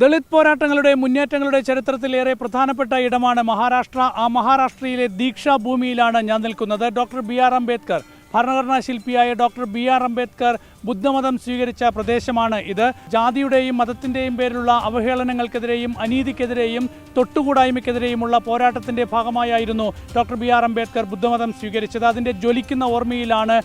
ദളിത് പോരാട്ടങ്ങളുടെ മുന്നേറ്റങ്ങളുടെ ചരിത്രത്തിലേറെ പ്രധാനപ്പെട്ട ഇടമാണ് മഹാരാഷ്ട്ര. ആ മഹാരാഷ്ട്രയിലെ ദീക്ഷാ ഭൂമിയിലാണ് ഞാൻ നിൽക്കുന്നത്. ഡോക്ടർ ബി ആർ അംബേദ്കർ ഭരണഘടനാ ശില്പിയായ ഡോക്ടർ ബി ആർ അംബേദ്കർ ബുദ്ധമതം സ്വീകരിച്ച പ്രദേശമാണ് ഇത്. ജാതിയുടെയും മതത്തിന്റെയും പേരിലുള്ള അവഹേളനങ്ങൾക്കെതിരെയും അനീതിക്കെതിരെയും തൊട്ടുകൂടായ്മയ്ക്കെതിരെയുമുള്ള പോരാട്ടത്തിന്റെ ഭാഗമായായിരുന്നു ഡോക്ടർ ബി ആർ അംബേദ്കർ ബുദ്ധമതം സ്വീകരിച്ചത്. അതിന്റെ ജ്വലിക്കുന്ന ഓർമ്മയിലാണ്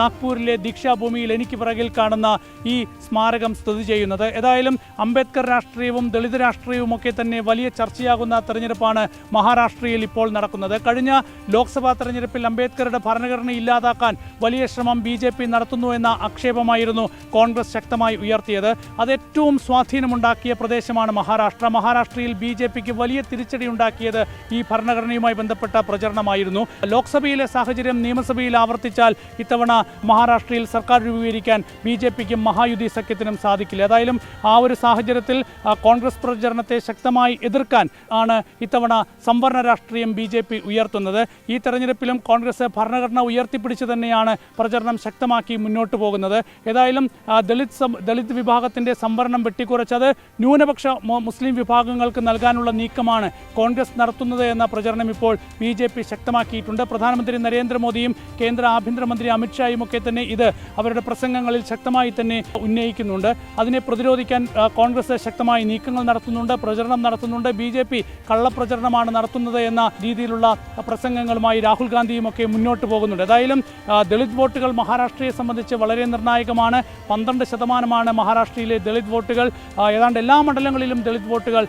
നാഗ്പൂരിലെ ദീക്ഷാഭൂമിയിൽ എനിക്ക് പിറകിൽ കാണുന്ന ഈ സ്മാരകം സ്ഥിതി ചെയ്യുന്നത്. ഏതായാലും അംബേദ്കർ രാഷ്ട്രീയവും ദളിത് രാഷ്ട്രീയവും ഒക്കെ തന്നെ വലിയ ചർച്ചയാകുന്ന തെരഞ്ഞെടുപ്പാണ് മഹാരാഷ്ട്രയിൽ ഇപ്പോൾ നടക്കുന്നത്. കഴിഞ്ഞ ലോക്സഭാ തെരഞ്ഞെടുപ്പിൽ അംബേദ്കറുടെ ഭരണഘടന ഇല്ലാതാക്കാൻ വലിയ ശ്രമം ബി ജെ പി നടത്തുന്നു എന്ന ആക്ഷേപമായിരുന്നു കോൺഗ്രസ് ശക്തമായി ഉയർത്തിയത്. അത് ഏറ്റവും സ്വാധീനമുണ്ടാക്കിയ പ്രദേശമാണ് മഹാരാഷ്ട്ര. മഹാരാഷ്ട്രയിൽ ബി ജെ പിക്ക് വലിയ തിരിച്ചടി ഉണ്ടാക്കിയത് ഈ ഭരണഘടനയുമായി ബന്ധപ്പെട്ട പ്രചരണമായിരുന്നു. ലോക്സഭയിലെ സാഹചര്യം നിയമസഭയിൽ ആവർത്തിച്ചാൽ ഇത്തവണ മഹാരാഷ്ട്രയിൽ സർക്കാർ രൂപീകരിക്കാൻ ബി ജെ പിക്കും മഹായുതി സഖ്യത്തിനും സാധിക്കില്ല. ഏതായാലും ആ ഒരു സാഹചര്യത്തിൽ കോൺഗ്രസ് പ്രചരണത്തെ ശക്തമായി എതിർക്കാൻ ആണ് ഇത്തവണ സംവരണ രാഷ്ട്രീയം ബി ഉയർത്തുന്നത്. ഈ തെരഞ്ഞെടുപ്പിലും കോൺഗ്രസ് ഭരണഘടന ഉയർത്തിപ്പിടിച്ച് തന്നെയാണ് പ്രചരണം ശക്തമാക്കി മുന്നോട്ട് പോകുന്നത്. ഏതായാലും ദളിത് ദളിത് വിഭാഗത്തിന്റെ സംവരണം വെട്ടിക്കുറച്ചത് ന്യൂനപക്ഷ മുസ്ലിം വിഭാഗങ്ങൾക്ക് നൽകാനുള്ള നീക്കമാണ് കോൺഗ്രസ് നടത്തുന്നത് എന്ന പ്രചരണം ഇപ്പോൾ ബി ജെ പി ശക്തമാക്കിയിട്ടുണ്ട്. പ്രധാനമന്ത്രി നരേന്ദ്രമോദിയും കേന്ദ്ര ആഭ്യന്തരമന്ത്രി അമിത്ഷായും ഒക്കെ തന്നെ ഇത് അവരുടെ പ്രസംഗങ്ങളിൽ ശക്തമായി തന്നെ ഉന്നയിക്കുന്നുണ്ട്. അതിനെ പ്രതിരോധിക്കാൻ കോൺഗ്രസ് ശക്തമായി നീക്കങ്ങൾ നടത്തുന്നുണ്ട് പ്രചരണം നടത്തുന്നുണ്ട്. ബി ജെ പി കള്ളപ്രചരണമാണ് നടത്തുന്നത് എന്ന രീതിയിലുള്ള പ്രസംഗങ്ങളുമായി രാഹുൽ ഗാന്ധിയും ഒക്കെ മുന്നോട്ട് പോകുന്നുണ്ട്. ഏതായാലും ദളിത് വോട്ടുകൾ മഹാരാഷ്ട്രയെ സംബന്ധിച്ച് വളരെ നിർണായകമാണ്. പന്ത്രണ്ട് ശതമാനമാണ് മഹാരാഷ്ട്രയിലെ ദളിത് വോട്ടുകൾ. ഏതാണ്ട് എല്ലാ മണ്ഡലങ്ങളിലും ദളിത് വോട്ടുകൾ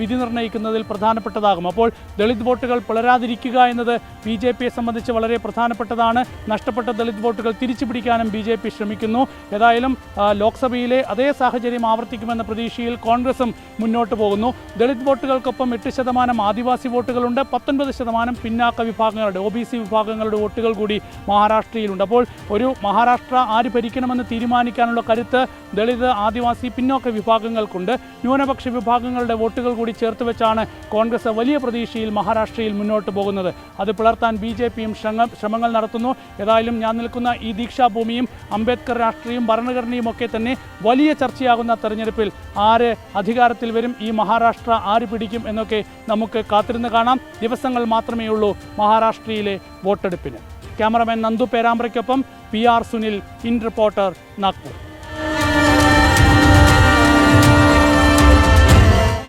വിധി നിർണയിക്കുന്നതിൽ പ്രധാനപ്പെട്ടതാകും. അപ്പോൾ ദളിത് വോട്ടുകൾ പിളരാതിരിക്കുക എന്നത് ബി ജെ പിയെ സംബന്ധിച്ച് വളരെ പ്രധാനപ്പെട്ടതാണ്. നഷ്ടപ്പെട്ട ദളിത് വോട്ടുകൾ തിരിച്ചു പിടിക്കാനും ബി ജെ പി ശ്രമിക്കുന്നു. ഏതായാലും ലോക്സഭയിലെ അതേ സാഹചര്യം ആവർത്തിക്കുമെന്ന പ്രതീക്ഷയിൽ കോൺഗ്രസും മുന്നോട്ട് പോകുന്നു. ദളിത് വോട്ടുകൾക്കൊപ്പം എട്ട് ശതമാനം ആദിവാസി വോട്ടുകളുണ്ട്. പത്തൊൻപത് ശതമാനം പിന്നാക്ക വിഭാഗങ്ങളുടെ ഒ ബി സി വിഭാഗങ്ങളുടെ വോട്ടുകൾ കൂടി മഹാരാഷ്ട്രയിലുണ്ട്. അപ്പോൾ ഒരു മഹാരാഷ്ട്ര ആര് ഭരിക്കണമെന്ന് തീരുമാനിക്കാനുള്ള കരുത്ത് ദളിത് ആദിവാസി പിന്നോക്ക വിഭാഗങ്ങൾക്കുണ്ട്. ന്യൂനപക്ഷ വിഭാഗങ്ങളുടെ വോട്ടുകൾ കൂടി ചേർത്ത് വെച്ചാണ് കോൺഗ്രസ് വലിയ പ്രതീക്ഷയിൽ മഹാരാഷ്ട്രയിൽ മുന്നോട്ട് പോകുന്നത്. അത് പിളർത്താൻ ബി ജെ പിയും ശ്രമങ്ങൾ നടത്തുന്നു. ഏതായാലും ഞാൻ നിൽക്കുന്ന ഈ ദീക്ഷാഭൂമിയും അംബേദ്കർ രാഷ്ട്രീയവും ഭരണഘടനയും ഒക്കെ തന്നെ വലിയ ചർച്ചയാകുന്ന തെരഞ്ഞെടുപ്പിൽ ആര് അധികാരത്തിൽ വരും ഈ മഹാരാഷ്ട്ര ആര് പിടിക്കും എന്നൊക്കെ നമുക്ക് കാത്തിരുന്ന് കാണാം. ദിവസങ്ങൾ മാത്രമേ ഉള്ളൂ മഹാരാഷ്ട്രയിലെ വോട്ടെടുപ്പിന്. Cameraman Nandu പേരാമ്പ്രയ്ക്കൊപ്പം P R Sunil in reporter Nagpur.